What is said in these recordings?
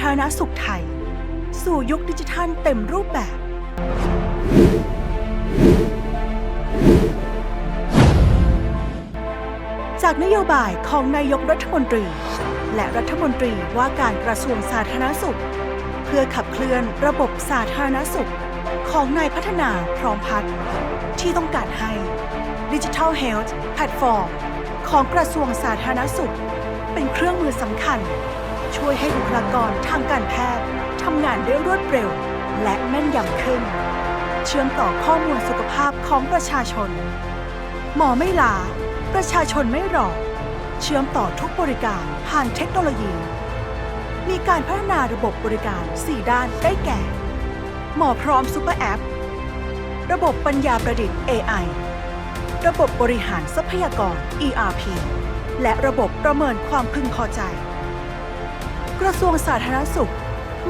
ธารณสุขไทย สู่ยุคดิจิทัลเต็มรูปแบบ จากนโยบายของนายกรัฐมนตรี และรัฐมนตรีว่าการกระทรวงสาธารณสุข เพื่อขับเคลื่อนระบบสาธารณสุข ของนายพัฒนาพร้อมพัฒน์ที่ต้องการให้ Digital Health Platform ของกระทรวงสาธารณสุข เป็นเครื่องมือสำคัญ ช่วยให้บุคลากรทางการแพทย์ทำงานได้รวดเร็ว และแม่นยำขึ้น เชื่อมต่อข้อมูลสุขภาพของประชาชน หมอไม่ลา ประชาชนไม่รอ เชื่อมต่อทุกบริการผ่านเทคโนโลยี มีการพัฒนาระบบบริการ 4 ด้านได้แก่ หมอพร้อมซูเปอร์แอป ระบบปัญญาประดิษฐ์ AI ระบบบริหารทรัพยากร ERP และระบบประเมินความพึงพอใจ กระทรวงสาธารณสุข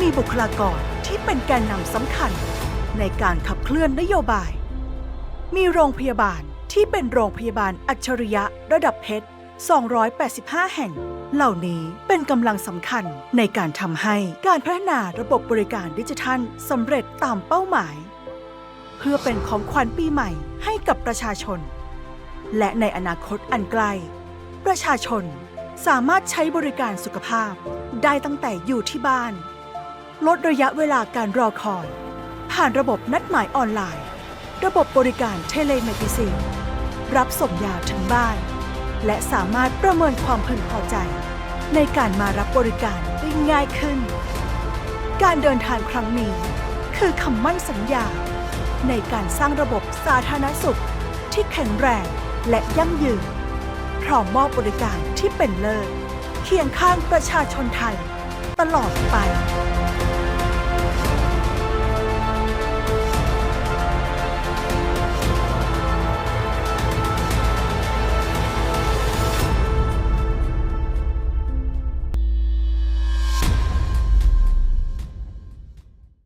มีบุคลากรที่เป็นแกนนำสำคัญ ในการขับเคลื่อนนโยบาย มีโรงพยาบาลที่เป็นโรงพยาบาลอัจฉริยะระดับเพชร 285 แห่ง เหล่านี้เป็นกำลังสำคัญในการทำให้การพัฒนาระบบบริการดิจิทัลสำเร็จตามเป้าหมาย เพื่อเป็นของขวัญปีใหม่ให้กับประชาชน และในอนาคตอันใกล ประชาชน สามารถใช้บริการสุขภาพได้ตั้งแต่อยู่ที่บ้าน ลดระยะเวลาการรอคอย ผ่านระบบนัดหมายออนไลน์ ระบบบริการเทเลเมดิซินรับส่งยาถึงบ้าน และสามารถประเมินความพึงพอใจ ในการมารับบริการได้ง่ายขึ้น การเดินทางครั้งนี้ คือคำมั่นสัญญา ในการสร้างระบบสาธารณสุขที่แข็งแรงและยั่งยืน พร้อมมอบบริการที่เป็นเลิศเคียงข้างประชาชนไทย ตลอดไป